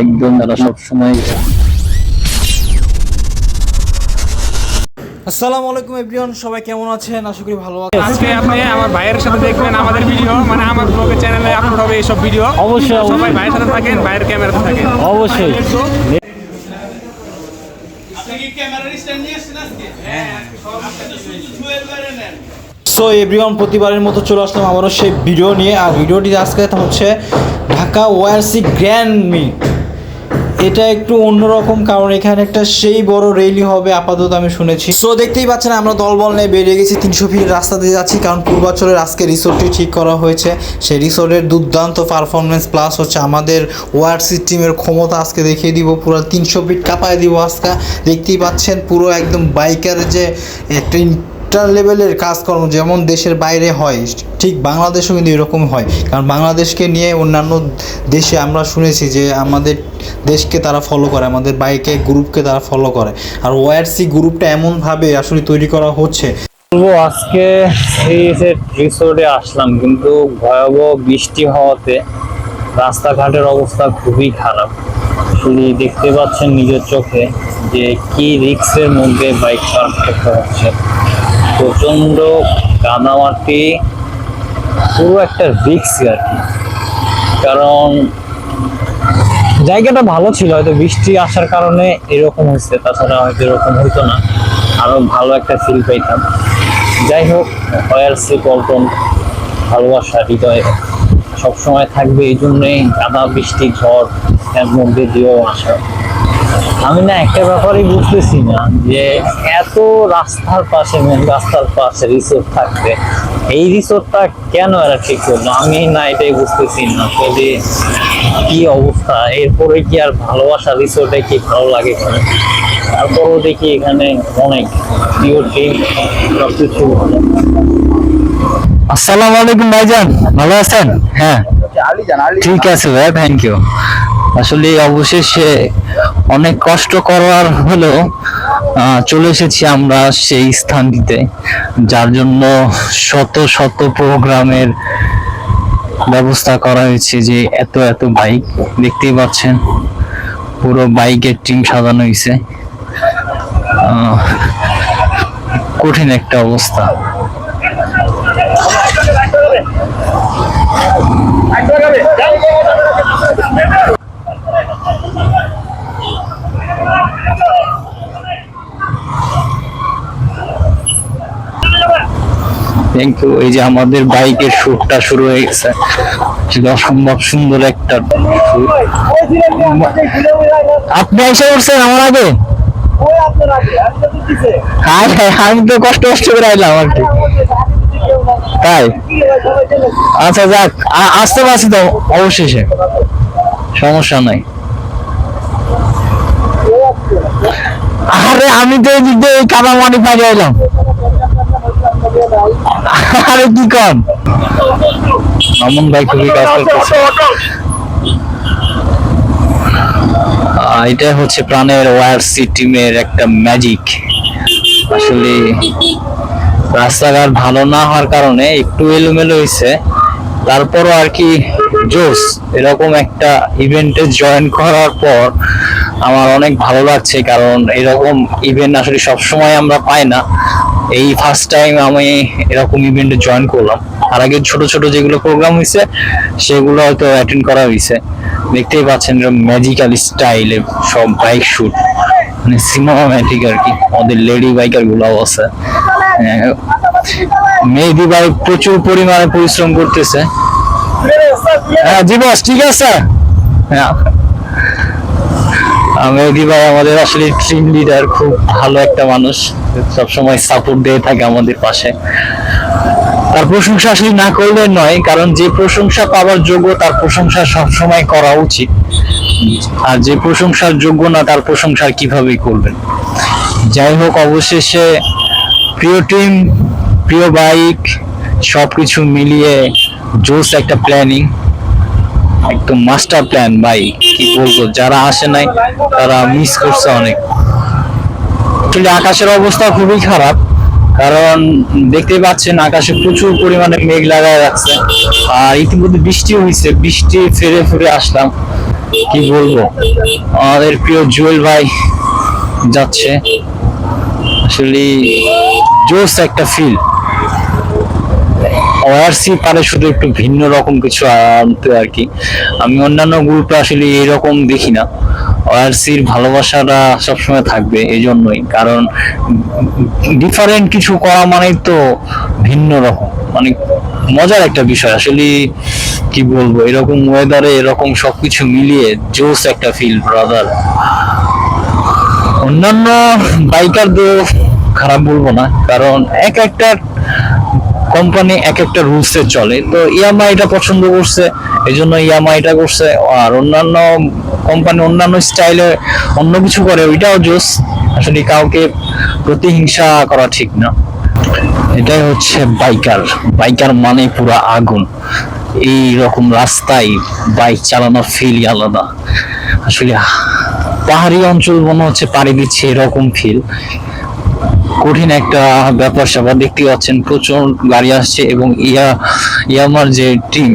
একদম তারা সবসময় আসসালামু আলাইকুম এভরিওয়ান সবাই কেমন আছেন? আশা করি ভালো আছেন। আজকে আপনি আমার ভাইয়ের সাথে দেখবেন আমাদের ভিডিও মানে আমার ব্লগের চ্যানেলে আপলোড হবে এইসব ভিডিও। অবশ্যই, অবশ্যই। সবাই ভাইয়ের সাথে থাকেন ভাইয়ের ক্যামেরাতে থাকেন। অবশ্যই। সো এভরিওয়ান প্রতিবারের মতো চলে আসলাম আবারও সেই ভিডিও নিয়ে। আর ভিডিওটি আজকে হচ্ছে, ঢাকা ওয়ারসি গ্র্যান্ড মিট এটা একটু অন্যরকম, কারণ এখানে একটা সেই বড় রেলি হবে আপাতত আমি শুনেছি। সো দেখতেই পাচ্ছেন, আমরা দলবল নিয়ে বেরিয়ে গেছি, তিনশো ফিট রাস্তা দিয়ে যাচ্ছি, কারণ পূর্বাচলের আজকে রিসোর্টটি ঠিক করা হয়েছে। সেই রিসোর্টের দুর্দান্ত পারফরমেন্স প্লাস হচ্ছে আমাদের ওয়ারসি টিমের ক্ষমতা আজকে দেখিয়ে দিব, পুরো তিনশো ফিট কাঁপায় দিব আজকে। দেখতেই পাচ্ছেন, পুরো একদম বাইকারের যে একটা ইন্টার লেভেলের কাজকর্ম যেমন দেশের বাইরে হয়, ঠিক বাংলাদেশেও কিন্তু এরকম হয়। কারণ বাংলাদেশকে নিয়ে অন্যান্য দেশে আমরা শুনেছি যে আমাদের দেশকে তারা ফলো করে, আমাদের বাইকে গ্রুপকে তারা ফলো করে। আর ওয়ারসি গ্রুপটা এমনভাবে আসলে তৈরি করা হচ্ছে। বলব, আজকে এই রিসোর্টে আসলাম, কিন্তু ভয়াবহ বৃষ্টি হওয়াতে রাস্তাঘাটের অবস্থা খুবই খারাপ। শুধু দেখতে পাচ্ছেন নিজের চোখে যে কি রিক্সের মধ্যে বাইক করতে হচ্ছে। প্রচণ্ড কাদামাটি পুরো একটা রিক্স আর কি। কারণ জায়গাটা ভালো ছিল, হয়তো বৃষ্টি আসার কারণে এরকম হয়েছে, তাছাড়া হয়তো এরকম হইতো না। আরও ভালো একটা ফিল পাইতাম। যাই হোক ওয়ারসি পল্টন, ভালোবাসা, হৃদয়ে সবসময় থাকবে, এই জন্যই কাদা বৃষ্টি, ঝড় এর মধ্যে দিয়েও আসা। আমি না একটা ব্যাপারই বুঝতেছি না যে এত রাস্তার পাশে মেন রাস্তার পাশে রিসোর্ট থাকবে। এই রিসোর্টটা কেন এরা ঠিক করল? আমি না এটাই বুঝতেছি না যদি কি অবস্থা। এরপরে কি আর ভালোবাসা রিসোর্টে কি ভালো লাগে তারপরও দেখি এখানে অনেক প্রিয় টিম সবকিছু ভালো। আসসালামু আলাইকুম ভাইজান ভালো আছেন? হ্যাঁ। ঠিক আছে ভাই থ্যাংক ইউ আসলে অবশেষে অনেক কষ্ট করার হলেও চলে এসেছি আমরা সেই স্থানটিতে যার জন্য শত শত প্রোগ্রামের ব্যবস্থা করা হয়েছে যে এত এত বাইক, দেখতেই পাচ্ছেন, পুরো বাইকের টিম সাজানো হয়েছে। কঠিন একটা অবস্থা। ইউ এই যে আমাদের বাইকের শুটটা শুরু হয়ে গেছে। অসম্ভব সুন্দর একটা আপনি এসে উঠছেন আমার আগে? আমি তো কষ্ট কষ্ট করে আইলাম আর কি। তাই? আচ্ছা যাক আসতে পারছি তো অবশেষে। সমস্যা নাই। আরে, আমি তো এদিক দিয়ে এই কাদা মাটি পাড়ি এলাম আরে কি কম? মামুন ভাই খুবই কাজ করতেছে এটা হচ্ছে প্রাণের ওয়ার ওয়ারসি টিমের একটা ম্যাজিক। আসলে রাস্তাঘাট ভালো না হওয়ার কারণে একটু এলোমেলো হয়েছে তারপরও আর কি জোস এরকম একটা ইভেন্টে জয়েন করার পর আমার অনেক ভালো লাগছে কারণ এরকম ইভেন্ট আসলে সবসময় আমরা পাই না। এই ফার্স্ট টাইম আমি এরকম ইভেন্টে জয়েন করলাম। আর আগে ছোট ছোট যেগুলো প্রোগ্রাম হয়েছে সেগুলো হয়তো অ্যাটেন্ড করা হয়েছে দেখতেই পাচ্ছেন ম্যাজিক্যাল স্টাইলে সব বাইক শুট মানে সিনেমাটিক আর কি আমাদের লেডি বাইকার গুলাও আছে। হ্যাঁ, মেহেদি ভাই প্রচুর পরিমাণে পরিশ্রম করতেছে। হ্যাঁ জি ঠিক আছে? হ্যাঁ। মেহেদি ভাই আমাদের আসলে টিম লিডার খুব ভালো একটা মানুষ। সব সময় সাপোর্ট দিয়ে থাকে আমাদের পাশে। তার প্রশংসা আসলে না করলে নয়, কারণ যে প্রশংসা পাওয়ার যোগ্য তার প্রশংসা সবসময় করা উচিত। আর যে প্রশংসার যোগ্য না, তার প্রশংসা কীভাবে করবেন? যাই হোক, অবশেষে প্রিয় টিম প্রিয় বাইক সবকিছু মিলিয়ে জোস একটা প্ল্যানিং একদম মাস্টার প্ল্যান ভাই। কি বলব, যারা আসে নাই, তারা মিস করছে অনেক। আসলে আকাশের অবস্থা খুবই খারাপ, কারণ দেখতে পাচ্ছেন আকাশে প্রচুর পরিমাণে মেঘ লাগায় রাখছে। আর ইতিমধ্যে বৃষ্টি হয়েছে বৃষ্টি ফেরে ফিরে আসলাম। কি বলব, আমাদের প্রিয় জুয়েল ভাই যাচ্ছে। আসলে জোস একটা ফিল ওআরসি পারে শুধু একটু ভিন্ন রকম কিছু আনতে আর কি। আমি অন্যান্য গ্রুপে আসলে এরকম দেখি না। ওআরসির ভালোবাসাটা সবসময় থাকবে এই জন্যই কারণ ডিফারেন্ট কিছু করা মানেই তো ভিন্ন রকম। মানে মজার একটা বিষয়। আসলে কি বলব, এরকম ওয়েদারে এরকম সবকিছু মিলিয়ে জোস একটা ফিল ব্রাদার অন্যান্য বাইকারদের খারাপ বলব না। কারণ এক একটা কোম্পানি এক একটা রুলসে চলে। তো ইয়ামা এটা পছন্দ করছে এই জন্য ইয়ামা এটা করছে। আর অন্যান্য কোম্পানি অন্যান্য স্টাইলে অন্য কিছু করে, ওইটাও জোস। আসলে কাউকে প্রতিহিংসা করা ঠিক না। এটাই হচ্ছে বাইকার। বাইকার মানে পুরো আগুন। এই রকম রাস্তায় বাইক চালানোর ফিল আলাদা। আসলে পাহাড়ি অঞ্চল মনে হচ্ছে পাড়ি দিচ্ছে এরকম ফিল কঠিন একটা ব্যাপার স্যাপার দেখতে পাচ্ছেন প্রচুর গাড়ি আসছে এবং ইয়া, ইয়ামার যে টিম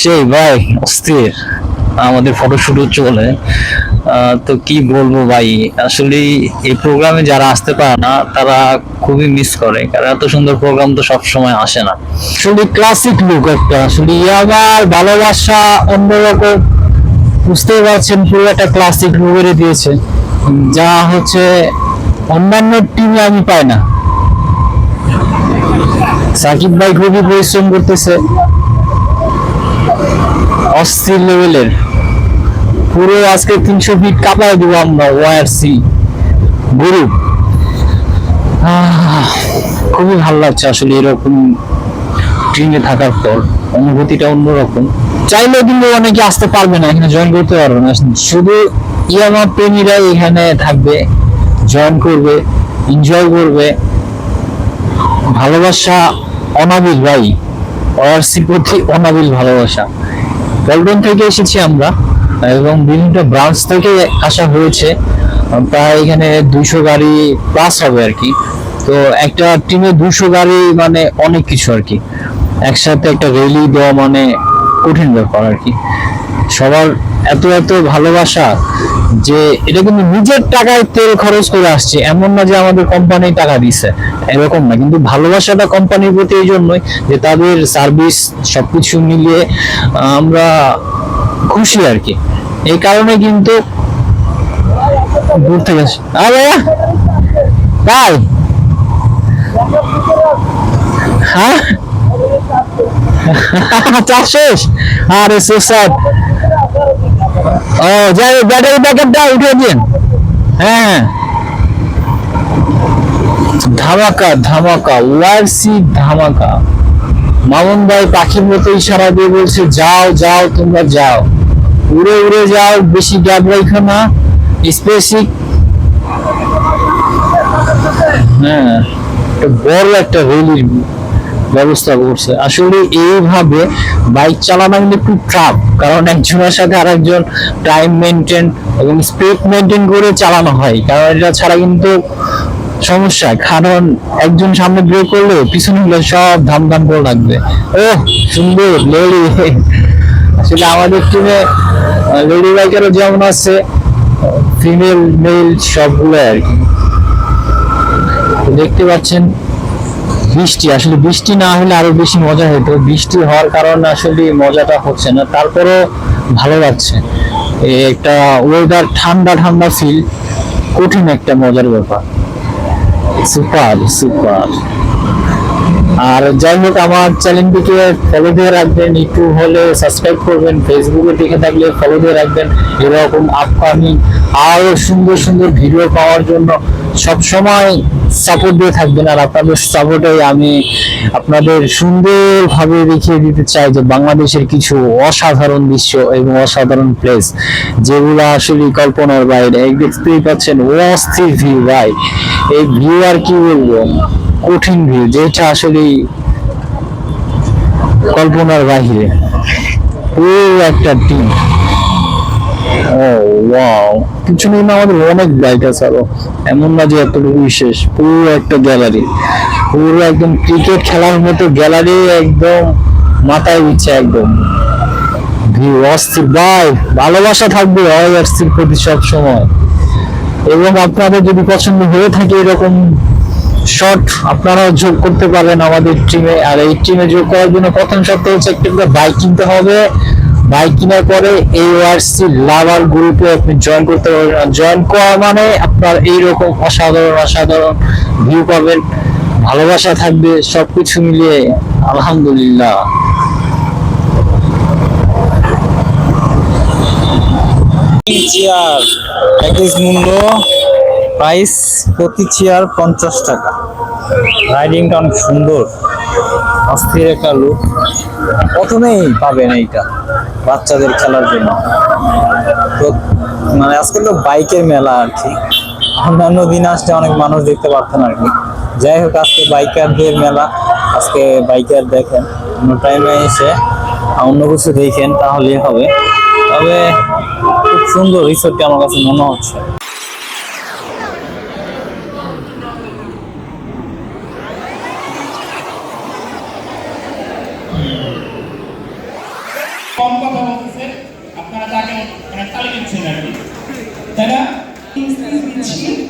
সেই ভাই অস্থির। আমাদের ফটোশুটও চলে তো কি বলব ভাই? আসলে এই প্রোগ্রামে যারা আসতে পারে না, তারা খুবই মিস করে। কারণ এত সুন্দর প্রোগ্রাম তো সব সময় আসে না। আসলে ক্লাসিক লুক একটা। আসলে ইয়ামার ভালোবাসা অন্যরকম। বুঝতেই পারছেন পুরো একটা ক্লাসিক লুকেরই দিয়েছে। যা হচ্ছে অন্যান্য টিমে আমি পাই না। সাকিব ভাই খুবই পরিশ্রম করতেছে। অস্থির লেভেলের পুরো আজকে তিনশো ফিট কাপায় দিব আমরা ওয়ারসি গ্রুপ খুবই ভালো লাগছে আসলে এরকম ট্রেনে থাকার পর। অনুভূতিটা অন্যরকম। চাইলেও কিন্তু অনেকে আসতে পারবে না, এখানে জয়েন করতে পারবে না। শুধু ইয়ামা প্রেমীরা এখানে থাকবে। জয়েন করবে এনজয় করবে। ভালোবাসা, অনাবিল ভাই ওআরসির প্রতি অনাবিল ভালোবাসা। পল্টন থেকে এসেছি আমরা, এবং বিভিন্ন ব্রাঞ্চ থেকে আসা হয়েছে। প্রায় এখানে দুশো গাড়ি প্লাস হবে আর কি। তো একটা টিমে দুশো গাড়ি মানে অনেক কিছু আর কি। একসাথে একটা রেলি দেওয়া মানে কঠিন ব্যাপার আর কি। সবার এত এত ভালোবাসা যে এটা কিন্তু নিজের টাকায় তেল খরচ করে আসছে। এমন না যে আমাদের কোম্পানি টাকা দিছে। এরকম না। কিন্তু ভালোবাসাটা কোম্পানির প্রতি এই জন্যই যে তাদের সার্ভিস সবকিছু মিলিয়ে আমরা খুশি আর কি। এই কারণে কিন্তু দূর থেকে আরে তাই হ্যাঁ? চাষ শেষ? আরে সো স্যাড ও, যাই ব্যাটারি ব্যাকআপটা উঠিয়ে দিন। হ্যাঁ ধামাকা ধামাকা, ওয়ারসি ধামাকা। মামুন ভাই পাখির মতো ইশারা দিয়ে বলছে, যাও যাও, তোমরা যাও। উড়ে উড়ে যাও, বেশি গ্যাপ রাখো না। স্পেসিক হ্যাঁ বড় একটা রেলির ব্যবস্থা করছে। আসলে এইভাবে বাইক চালানো কিন্তু একটু ট্রাপ কারণ একজনের সাথে আরেকজন টাইম মেনটেন এবং স্পিড মেনটেন করে চালানো হয়। কারণ এটা ছাড়া কিন্তু সমস্যা, কারণ একজন সামনে ব্রেক করলে পিছনে গুলো সব ধাম ধাম করে লাগবে। ও সুন্দর লেডি আসলে আমাদের টিমে লেডি বাইকারও যেমন আছে ফিমেল মেল সবগুলো আর কি। দেখতে পাচ্ছেন বৃষ্টি, আসলে বৃষ্টি না হলে আরও বেশি মজা হতো বৃষ্টি হওয়ার কারণে আসলে মজাটা হচ্ছে না। তারপরও ভালো লাগছে। একটা ওয়েদার ঠান্ডা ঠান্ডা ফিল কঠিন একটা মজার ব্যাপার। সুপার সুপার আর যাই হোক, আমার চ্যানেলটিকে ফলো দিয়ে রাখবেন। একটু হলে সাবস্ক্রাইব করবেন। ফেসবুকে দেখে থাকলে ফলো দিয়ে রাখবেন। এরকম আপকামিং আরও সুন্দর সুন্দর ভিডিও পাওয়ার জন্য সব সময় সাপোর্ট দিয়ে থাকবেন আর আপনাদের সাপোর্টে আমি আপনাদের সুন্দরভাবে দেখিয়ে দিতে চাই যে বাংলাদেশের কিছু অসাধারণ দৃশ্য এবং অসাধারণ প্লেস যেগুলো আসলে কল্পনার বাইরে। দেখতেই পাচ্ছেন অস্থির ভিউ ভাই। এই ভিউ আর কি বলব? কঠিন ভিউ যেটা আসলে কল্পনার বাহিরে। পুরো একটা টিম ও ওয়াও পিছনে কিন্তু আমাদের অনেক বাইক আছে এমন না যে এতটুকু বিশেষ পুরো একটা গ্যালারি পুরো একদম ক্রিকেট খেলার মতো গ্যালারি একদম মাথায় দিচ্ছে একদম। অস্থির। ভাই, ভালোবাসা থাকবে অয়ার্সির প্রতি সব সময় এবং আপনাদের যদি পছন্দ হয়ে থাকে এরকম শর্ট আপনারাও যোগ করতে পারেন আমাদের টিমে আর এই টিমে যোগ করার জন্য প্রথম শর্ত হচ্ছে একটা বাইক কিনতে হবে। বাইক কেনার পরে এই ওয়ারসি লাভার গ্রুপে আপনি জয়েন করতে পারবেন। জয়েন করা মানে আপনার এইরকম অসাধারণ অসাধারণ ভিউ পাবেন। ভালোবাসা থাকবে, সবকিছু মিলিয়ে। আলহামদুলিল্লাহ। চেয়ার প্যাকেজ মূল্য প্রাইস প্রতি চেয়ার পঞ্চাশ টাকা। রাইডিংটা অনেক সুন্দর, অস্থির একটা লুক প্রথমেই পাবেন এইটা। বাচ্চাদের খেলার জন্য। তো মানে আজকে তো বাইকের মেলা আর কি। অন্যান্য দিন আসলে অনেক মানুষ দেখতে পারতেন আর কি। যাই হোক, আজকে বাইকারদের মেলা। আজকে বাইকার দেখেন, অন্য টাইমে এসে অন্য কিছু দেখেন, তাহলেই হবে। তবে খুব সুন্দর রিসোর্টটি আমার কাছে মনে হচ্ছে কম কথা বলতেছে আপনারা তাকে মানে তালি দিচ্ছেন আর কি তাই